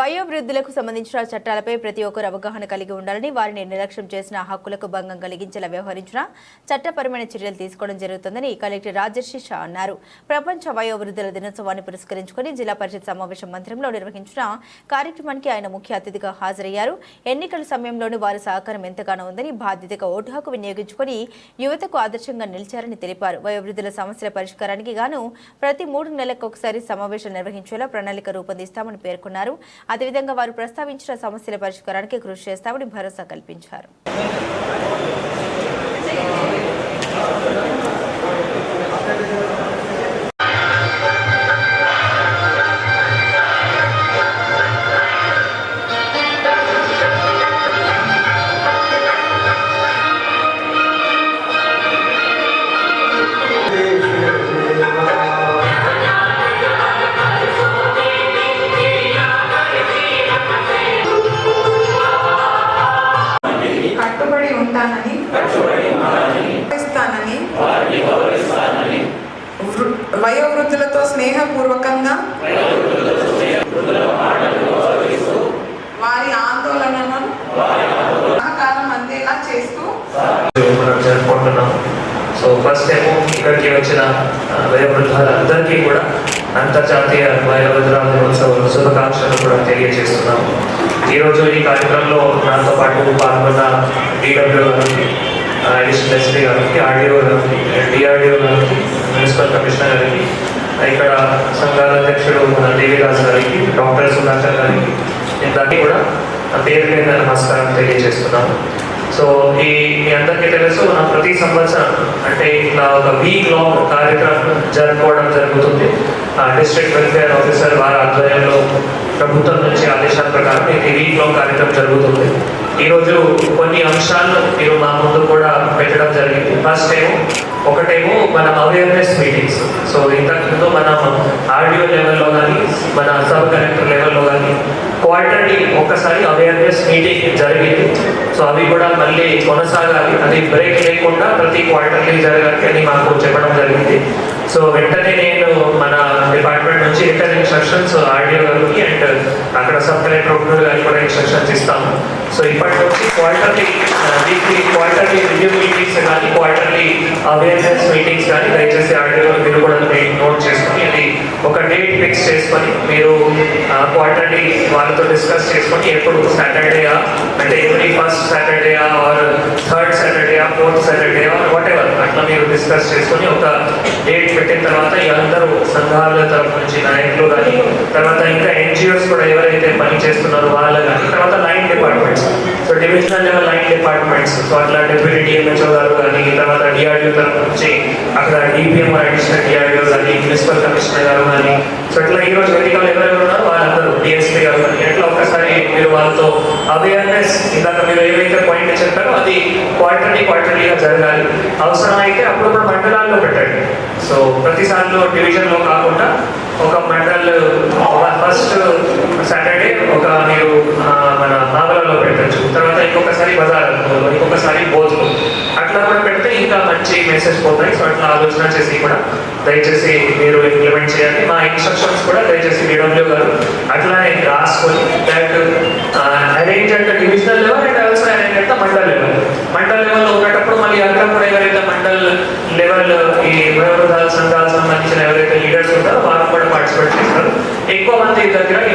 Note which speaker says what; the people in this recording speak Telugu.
Speaker 1: వయోవృద్ధులకు సంబంధించిన చట్టాలపై ప్రతి ఒక్కరు అవగాహన కలిగి ఉండాలని వారిని నిర్లక్ష్యం చేసిన హక్కులకు భంగం కలిగించేలా వ్యవహరించిన చట్టపరమైన చర్యలు తీసుకోవడం జరుగుతుందని కలెక్టర్ రాజర్షి షా అన్నారు. ప్రపంచ వయోవృద్ధుల దినోత్సవాన్ని పురస్కరించుకుని జిల్లా పరిషత్ సమావేశం మందిరంలో నిర్వహించిన కార్యక్రమానికి ఆయన ముఖ్య అతిథిగా హాజరయ్యారు. ఎన్నికల సమయంలోనూ వారి సహకారం ఎంతగానో ఉందని బాధ్యతగా ఓటు హక్కు వినియోగించుకుని యువతకు ఆదర్శంగా నిలిచారని తెలిపారు. వయోవృద్ధుల సమస్యల పరిష్కారానికి గాను ప్రతి మూడు నెలలకు ఒకసారి సమావేశం నిర్వహించేలా ప్రణాళిక రూపొందిస్తామని పేర్కొన్నారు. అదేవిధంగా వారు ప్రస్తావించిన సమస్యల పరిష్కారానికి కృషి చేస్తామని భరోసా కల్పించారు.
Speaker 2: వయోవృద్ధులతో స్నేహపూర్వకంగా వారి ఆందోళనను సహకారం అందేలా చేస్తూ
Speaker 3: మనం జరుపుకుంటున్నాం. సో ఫస్ట్ ఏమో ఇక్కడికి వచ్చిన వయోవృద్ధాలందరికీ కూడా అంతర్జాతీయ వయోవృద్ధుల దినోత్సవం శుభాకాంక్షలు కూడా తెలియజేస్తున్నాము ఈరోజు ఈ కార్యక్రమంలో నాతో పాటు పాల్గొన్న డిడబ్ల్యూ గారికి అడిషనల్ ఎస్పీ గారికి ఆర్డీఓ గారికి డిఆర్డీఓ గారికి మున్సిపల్ కమిషనర్ గారికి ఇక్కడ సంఘాల అధ్యక్షుడు మన దేవిదాస్ గారికి డాక్టర్ సుధాకర్ గారికి ఇంతకీ కూడా పేరు మీద నమస్కారం తెలియజేస్తున్నాను సో ఈ మీ అందరికీ తెలుసు మనం ప్రతి సంవత్సరం అంటే ఇట్లా ఒక వీక్ లాంగ్ కార్యక్రమం జరుపుకోవడం జరుగుతుంది. డిస్ట్రిక్ట్ వెల్ఫేర్ ఆఫీసర్ వారి ఆధ్వర్యంలో ప్రభుత్వం నుంచి ఆదేశాల ప్రకారం ఇది వీక్ లాంగ్ కార్యక్రమం జరుగుతుంది. ఈరోజు కొన్ని అంశాలను మీరు మా ముందు కూడా పెట్టడం జరిగింది. ఫస్ట్ ఏమో ఒకటేమో మన అవేర్నెస్ మీటింగ్స్ సో ఇంతకు ముందు మనం ఆడియో లెవెల్లో కానీ మన సబ్ కలెక్టర్ లెవెల్లో కానీ క్వార్టర్లీ ఒకసారి అవేర్నెస్ మీటింగ్ జరిగింది. సో అవి కూడా మళ్ళీ కొనసాగాలి. అది బ్రేక్ లేకుండా ప్రతి క్వార్టర్లీ జరగాలి అని మాకు చెప్పడం జరిగింది. సో వెంటనే నేను మన డిపార్ట్మెంట్ నుంచి రిటర్న్ ఇన్స్ట్రక్షన్స్ ఆడియో గారికి అండ్ అక్కడ సబ్ కలెక్టర్ ఉన్నారు గారికి కూడా ఇన్స్ట్రక్షన్స్ ఇస్తాము. సో ఇప్పటి నుంచి quarterly weekly quarterly review meetings కానీ క్వార్టర్లీ అవేర్నెస్ మీటింగ్స్ కానీ దయచేసి ఆడియో మీరు కూడా నోట్ చేసుకొని అది ఒక డేట్ ఫిక్స్ చేసుకొని మీరు క్వార్టర్లీ వాళ్ళతో డిస్కస్ చేసుకొని ఎప్పుడు సాటర్డేయా అంటే ఎవ్రీ ఫస్ట్ సాటర్డేయా ఆర్ థర్డ్ సాటర్డేయా ఫోర్త్ సాటర్డే వాట్ ఎవర్ అట్లా డిస్కస్ చేసుకొని ఒక డేట్ పెట్టిన తర్వాత ఈ అందరూ సంఘాల తరఫు నుంచి నాయకులు కానీ తర్వాత ఇంకా ఎన్జిఓస్ కూడా ఎవరైతే పని చేస్తున్నారో వాళ్ళు కానీ తర్వాత line departments so divisional level line departments so అట్లా డిప్యూటీ డిఎంహెచ్ఓ గారు కానీ తర్వాత డిఆర్డిఓ తరఫు నుంచి అక్కడ డిపిఎం అడిషనల్ డిఆర్డిఓ కానీ మున్సిపల్ కమిషనర్ గారు కానీ సో ఇట్లా ఈ రోజు ఎవరెవరు ఉన్నారో వాళ్ళందరూ డిఎస్పీ గారు మీరు వాళ్ళతో అవేర్నెస్ ఇందాక మీరు ఏవైతే పాయింట్ చెప్పారో అది క్వార్టర్లీ క్వార్టర్లీగా జరగాలి. అవసరం అయితే అప్పుడప్పుడు మండలాల్లో పెట్టండి. సో ప్రతిసారిలో డివిజన్లో కాకుండా ఒక మండల్ ఫస్ట్ సాటర్డే ఒక మీరు మన నాగలలో పెట్టచ్చు. తర్వాత ఇంకొకసారి బజార్ ఇంకొకసారి భోజనం అట్లా కూడా పెడితే ఇంకా మంచి మెసేజ్ పోతాయి. సో అట్లా ఆలోచన చేసి కూడా దయచేసి మీరు ఇంప్లిమెంట్ చేయాలి. మా ఇన్స్ట్రక్షన్స్ కూడా దయచేసి డిడబ్ల్యూ గారు అట్లానే రాసుకొని దట్ అరేంజ్ అంటే divisional level and also arrange అంటే మండల్ లెవెల్ మండల్ లెవెల్లో ఉండేటప్పుడు మళ్ళీ అక్కడ కూడా ఎవరైతే మండల్ లెవెల్ ఈ వయోవృద్ధాల సంఘాలు సంబంధించిన ఎవరైతే లీడర్స్ ఉంటారో వారు కూడా పార్టిసిపేట్ చేస్తారు. ఎక్కువ మంది దగ్గర ఈ